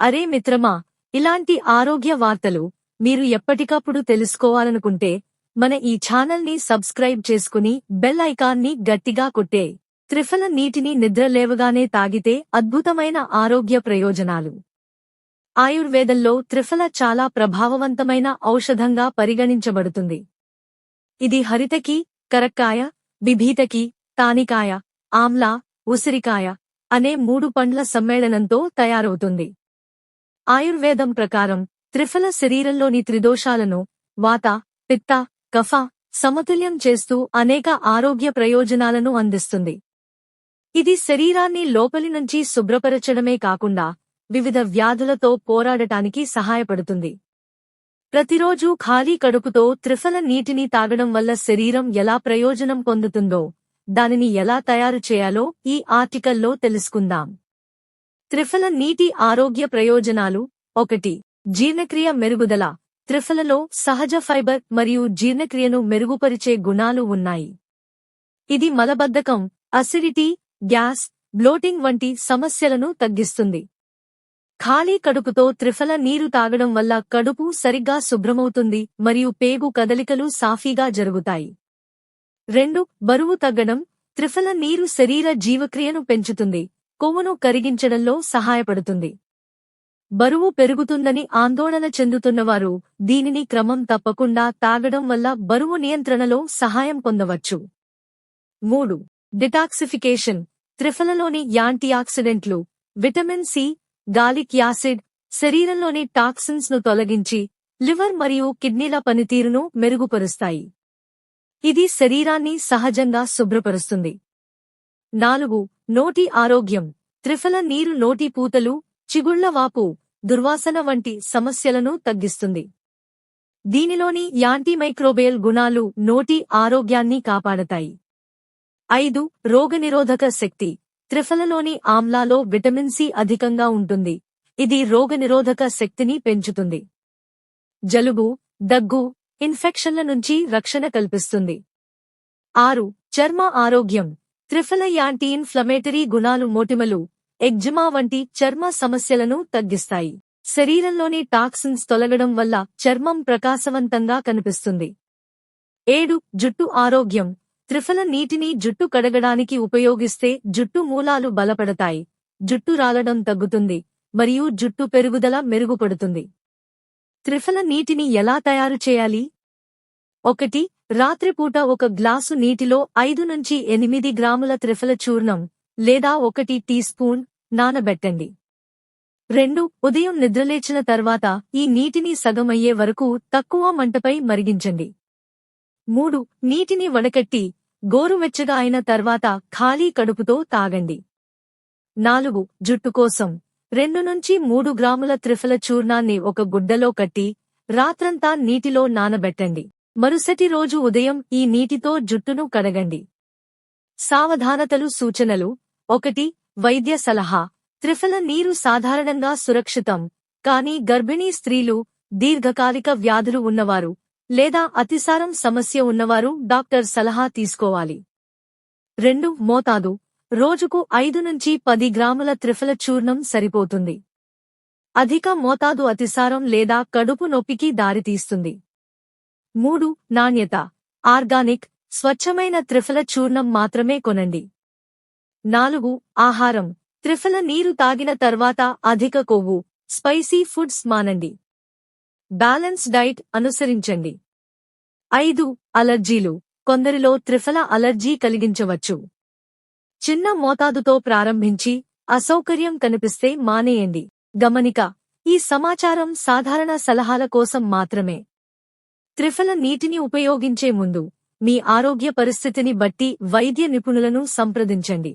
అరే మిత్రమా ఇలాంటి ఆరోగ్య వార్తలు మీరు ఎప్పటికప్పుడు తెలుసుకోవాలనుకుంటే మన ఈ ఛానల్ని సబ్స్క్రైబ్ చేసుకుని బెల్ ఐకాన్ని గట్టిగా కొట్టే త్రిఫల నీటిని నిద్రలేవగానే తాగితే అద్భుతమైన ఆరోగ్య ప్రయోజనాలు. ఆయుర్వేదంలో త్రిఫల చాలా ప్రభావవంతమైన ఔషధంగా పరిగణించబడుతుంది. ఇది హరితకి కరక్కాయ బిభీతకి తానికాయ ఆమ్లా ఉసిరికాయ అనే మూడు పండ్ల సమ్మేళనంతో తయారవుతుంది. ఆయుర్వేదం ప్రకారం త్రిఫల శరీరంలోని త్రిదోషాలను వాత పిత్త కఫ సమతుల్యం చేస్తూ అనేక ఆరోగ్య ప్రయోజనాలను అందిస్తుంది. ఇది శరీరాన్ని లోపలి నుంచి శుభ్రపరచడమే కాకుండా వివిధ వ్యాధులతో పోరాడటానికి సహాయపడుతుంది. ప్రతిరోజూ ఖాళీ కడుపుతో త్రిఫల నీటిని తాగడం వల్ల శరీరం ఎలా ప్రయోజనం పొందుతుందో దానిని ఎలా తయారు చేయాలో ఈ ఆర్టికల్లో తెలుసుకుందాం. త్రిఫల నీటి ఆరోగ్య ప్రయోజనాలు ఒకటి. జీర్ణక్రియ మెరుగుదల. త్రిఫలలో సహజ ఫైబర్ మరియు జీర్ణక్రియను మెరుగుపరిచే గుణాలు ఉన్నాయి. ఇది మలబద్ధకం అసిడిటీ గ్యాస్ బ్లోటింగ్ వంటి సమస్యలను తగ్గిస్తుంది. ఖాళీ కడుపుతో త్రిఫల నీరు తాగడం వల్ల కడుపు సరిగ్గా శుభ్రమవుతుంది మరియు పేగు కదలికలు సాఫీగా జరుగుతాయి. రెండు. బరువు తగ్గడం. త్రిఫల నీరు శరీర జీవక్రియను పెంచుతుంది. కొవ్వును కరిగించడంలో సహాయపడుతుంది. బరువు పెరుగుతుందని ఆందోళన చెందుతున్నవారు దీనిని క్రమం తప్పకుండా తాగడం వల్ల బరువు నియంత్రణలో సహాయం పొందవచ్చు. మూడు. డిటాక్సిఫికేషన్. త్రిఫలలోని యాంటీఆక్సిడెంట్లు విటమిన్ సి గాలిక్ యాసిడ్ శరీరంలోని టాక్సిన్స్ను తొలగించి లివర్ మరియు కిడ్నీల పనితీరును మెరుగుపరుస్తాయి. ఇది శరీరాన్ని సహజంగా శుభ్రపరుస్తుంది. నాలుగు నోటి ఆరోగ్యం. త్రిఫల నీరు నోటి పూతలు చిగుళ్ళవాపు దుర్వాసన వంటి సమస్యలను తగ్గిస్తుంది. దీనిలోని యాంటీమైక్రోబియల్ గుణాలు నోటి ఆరోగ్యాన్ని కాపాడతాయి. ఐదు రోగనిరోధక శక్తి. త్రిఫలలోని ఆమ్లాలో విటమిన్ సి అధికంగా ఉంటుంది. ఇది రోగనిరోధక శక్తిని పెంచుతుంది. జలుబు దగ్గు ఇన్ఫెక్షన్ల నుంచి రక్షణ కల్పిస్తుంది. ఆరు చర్మ ఆరోగ్యం. త్రిఫల యాంటీ ఇన్ఫ్లమేటరీ గుణాలు మోటిమలు ఎగ్జిమా వంటి చర్మ సమస్యలను తగ్గిస్తాయి. శరీరంలోని టాక్సిన్స్ తొలగడం వల్ల చర్మం ప్రకాశవంతంగా కనిపిస్తుంది. ఏడు జుట్టు ఆరోగ్యం. త్రిఫల నీటిని జుట్టు కడగడానికి ఉపయోగిస్తే జుట్టు మూలాలు బలపడతాయి. జుట్టు రాలడం తగ్గుతుంది మరియు జుట్టు పెరుగుదల మెరుగుపడుతుంది. త్రిఫల నీటిని ఎలా తయారు చేయాలి? ఒకటి రాత్రిపూట ఒక గ్లాసు నీటిలో ఐదు నుంచి ఎనిమిది గ్రాముల త్రిఫల చూర్ణం లేదా ఒకటి టీ స్పూన్ నానబెట్టండి. రెండు ఉదయం నిద్రలేచిన తర్వాత ఈ నీటిని సగమయ్యే వరకు తక్కువ మంటపై మరిగించండి. మూడు నీటిని వడకట్టి గోరువెచ్చగా అయిన తర్వాత ఖాళీ కడుపుతో తాగండి. నాలుగు జుట్టు కోసం రెండు నుంచి మూడు గ్రాముల త్రిఫల చూర్ణాన్ని ఒక గుడ్డలో కట్టి రాత్రంతా నీటిలో నానబెట్టండి. మరుసటి రోజు ఉదయం ఈ నీటితో జుట్టును కడగండి. సావధానతలు సూచనలు. ఒకటి వైద్య సలహా. త్రిఫల నీరు సాధారణంగా సురక్షితం. కానీ గర్భిణీ స్త్రీలు దీర్ఘకాలిక వ్యాధులు ఉన్నవారు లేదా అతిసారం సమస్య ఉన్నవారు డాక్టర్ సలహా తీసుకోవాలి. రెండు మోతాదు. రోజుకు ఐదు నుంచి పది గ్రాముల త్రిఫల చూర్ణం సరిపోతుంది. అధిక మోతాదు అతిసారం లేదా కడుపు నొప్పికి దారితీస్తుంది. మూడు నాణ్యత. ఆర్గానిక్ స్వచ్ఛమైన త్రిఫల చూర్ణం మాత్రమే కొనండి. నాలుగు ఆహారం. త్రిఫల నీరు తాగిన తర్వాత అధిక కొవ్వు స్పైసీ ఫుడ్స్ మానండి. బ్యాలెన్స్ డైట్ అనుసరించండి. ఐదు అలర్జీలు. కొందరిలో త్రిఫల అలర్జీ కలిగించవచ్చు. చిన్న మోతాదుతో ప్రారంభించి అసౌకర్యం కనిపిస్తే మానేయండి. గమనిక ఈ సమాచారం సాధారణ సలహాల కోసం మాత్రమే. త్రిఫల నీటిని ఉపయోగించే ముందు మీ ఆరోగ్య పరిస్థితిని బట్టి వైద్య నిపుణులను సంప్రదించండి.